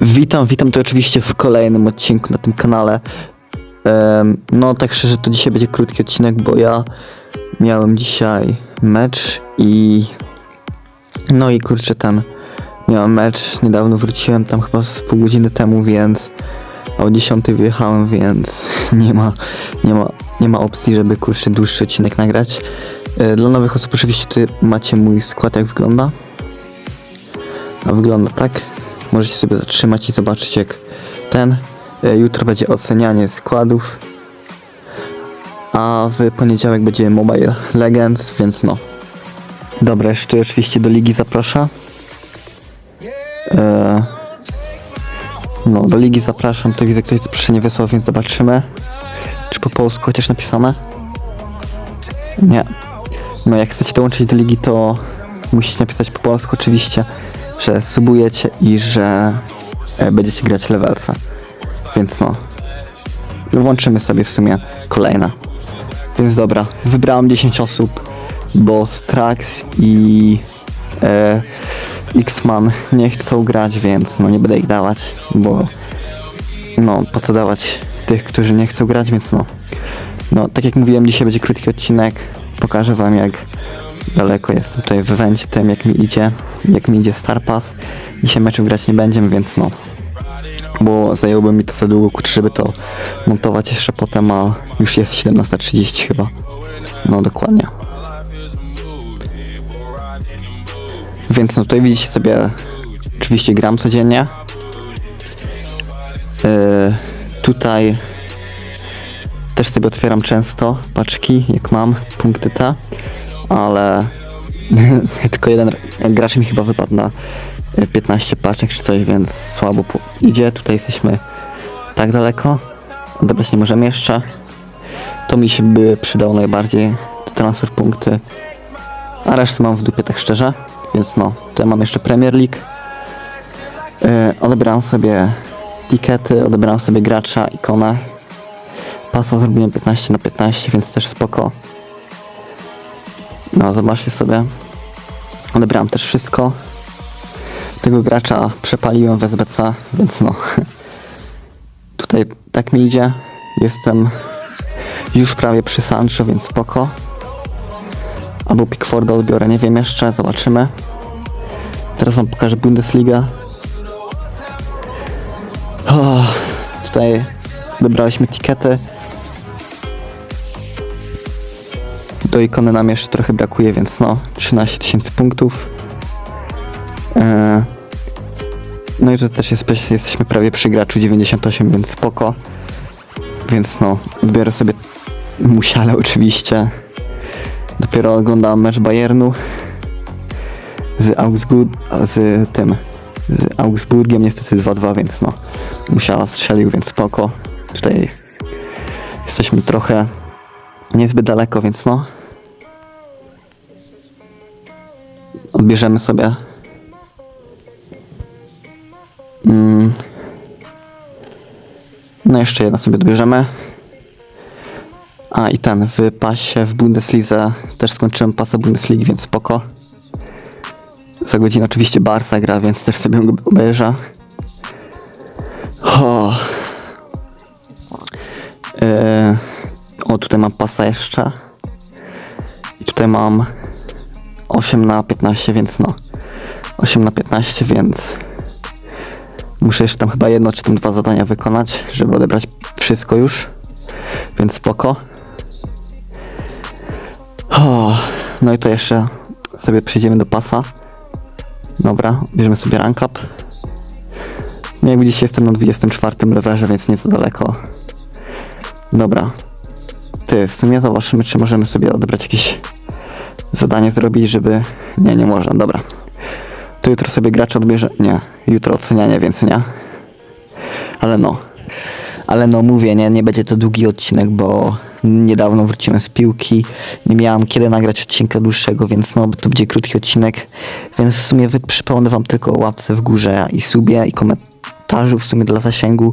Witam, witam tu oczywiście w kolejnym odcinku na tym kanale. Em, no tak szczerze to dzisiaj będzie krótki odcinek, bo ja miałem dzisiaj mecz i no i kurczę ten miałem mecz, niedawno wróciłem tam chyba z pół godziny temu, więc a o 10 wyjechałem, więc nie ma, nie ma, nie ma opcji, żeby kurczę dłuższy odcinek nagrać. E, Dla nowych osób oczywiście tutaj macie mój skład jak wygląda. A wygląda tak. Możecie sobie zatrzymać i zobaczyć jak ten. E, Jutro będzie ocenianie składów. A w poniedziałek będzie Mobile Legends, więc no. Dobra, jeszcze oczywiście do ligi zaprasza. E, no, do ligi zapraszam. To widzę, ktoś zaproszenie wysłał, więc zobaczymy. Czy po polsku chociaż napisane? Nie. No, jak chcecie dołączyć do ligi, to musicie napisać po polsku oczywiście, że subujecie i że e, będziecie grać levelsa. Więc no, włączymy sobie w sumie kolejne. Więc dobra, wybrałem 10 osób, bo Strax i e, X-Man nie chcą grać, więc no nie będę ich dawać, bo no po co dawać tych, którzy nie chcą grać, więc no. No, tak jak mówiłem, dzisiaj będzie krótki odcinek. Pokażę wam jak daleko jestem tutaj w evencie, tym jak mi idzie, jak mi idzie Star Pass. Dzisiaj meczu grać nie będziemy, więc no. Bo zajęłoby mi to za długo, żeby to montować jeszcze potem, a już jest 17.30 chyba. No dokładnie. Więc no tutaj widzicie sobie, oczywiście gram codziennie. Yy, tutaj też sobie otwieram często paczki, jak mam, punkty te, ale tylko jeden gracz mi chyba wypadł na e, 15 paczek czy coś, więc słabo idzie. Tutaj jesteśmy tak daleko, odebrać nie możemy jeszcze. To mi się by przydało najbardziej, te transfer punkty, a resztę mam w dupie tak szczerze, więc no, tutaj mam jeszcze Premier League. Yy, odebrałem sobie tikety, odebrałem sobie gracza, ikonę. Pasa zrobiłem 15 na 15, więc też spoko. No, zobaczcie sobie. Odebrałem też wszystko. Tego gracza przepaliłem w SBC, więc no. Tutaj tak mi idzie. Jestem już prawie przy Sancho, więc spoko. Albo Pickforda odbiorę, nie wiem jeszcze, zobaczymy. Teraz wam pokażę Bundesliga. O, tutaj dobraliśmy tikety. Do ikony nam jeszcze trochę brakuje, więc no 13 tysięcy punktów. Eee, no i tutaj też jest, jesteśmy prawie przy graczu 98, więc spoko. Więc no, odbiorę sobie musiale oczywiście. Dopiero oglądałem mecz Bayernu z Augsburg, z tym, z Augsburgiem niestety 2-2, więc no, musiała strzelił, więc spoko. Tutaj jesteśmy trochę niezbyt daleko, więc no. Odbierzemy sobie. Mm. No jeszcze jedno sobie odbierzemy. A i ten, w pasie w Bundeslidze też skończyłem pasa Bundesligi, więc spoko. Za godzinę oczywiście Barca gra, więc też sobie go obejrzę. O. Yy, o, tutaj mam pasa jeszcze. I tutaj mam 8 na 15, więc no. 8 na 15, więc muszę jeszcze tam chyba jedno czy tam dwa zadania wykonać, żeby odebrać wszystko już. Więc spoko. No i to jeszcze sobie przejdziemy do pasa. Dobra, bierzemy sobie rank up. No jak widzicie jestem na 24 levelze, więc nieco daleko. Dobra. Ty, w sumie zobaczymy, czy możemy sobie odebrać jakieś zadanie zrobić, żeby... Nie, nie można, dobra. To jutro sobie gracz odbierze... Nie, jutro ocenianie, więc nie. Ale no. Ale no mówię, nie, nie będzie to długi odcinek, bo niedawno wróciłem z piłki. Nie miałam kiedy nagrać odcinka dłuższego, więc no to będzie krótki odcinek. Więc w sumie przypomnę wam tylko łapce w górze i subie i komentarzu w sumie dla zasięgu.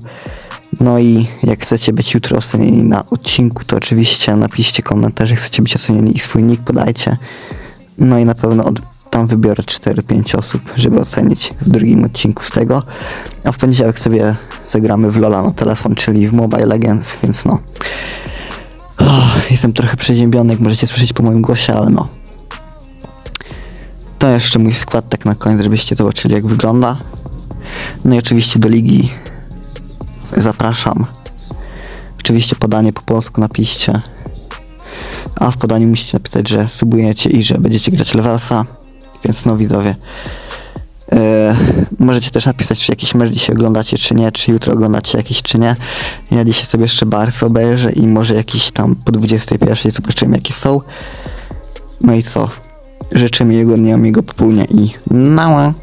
No i jak chcecie być jutro ocenieni na odcinku, to oczywiście napiszcie komentarz, jak chcecie być ocenieni i swój nick podajcie. No i na pewno od, tam wybiorę 4-5 osób, żeby ocenić w drugim odcinku z tego. A w poniedziałek sobie zagramy w Lola na telefon, czyli w Mobile Legends, więc no. Oh, jestem trochę przeziębiony, jak możecie słyszeć po moim głosie, ale no. To jeszcze mój skład tak na koniec, żebyście zobaczyli jak wygląda. No i oczywiście do ligi zapraszam. Oczywiście podanie po polsku napiszcie. A w podaniu musicie napisać, że subujecie i że będziecie grać Levelsa. Więc no widzowie. e, możecie też napisać, czy jakiś mecz dzisiaj oglądacie, czy nie, czy jutro oglądacie jakiś, czy nie. Ja dzisiaj sobie jeszcze bardzo obejrzę i może jakiś tam po 21 zobaczymy jakie są. No i co? Życzę miłego dnia, miłego popołudnia i nała.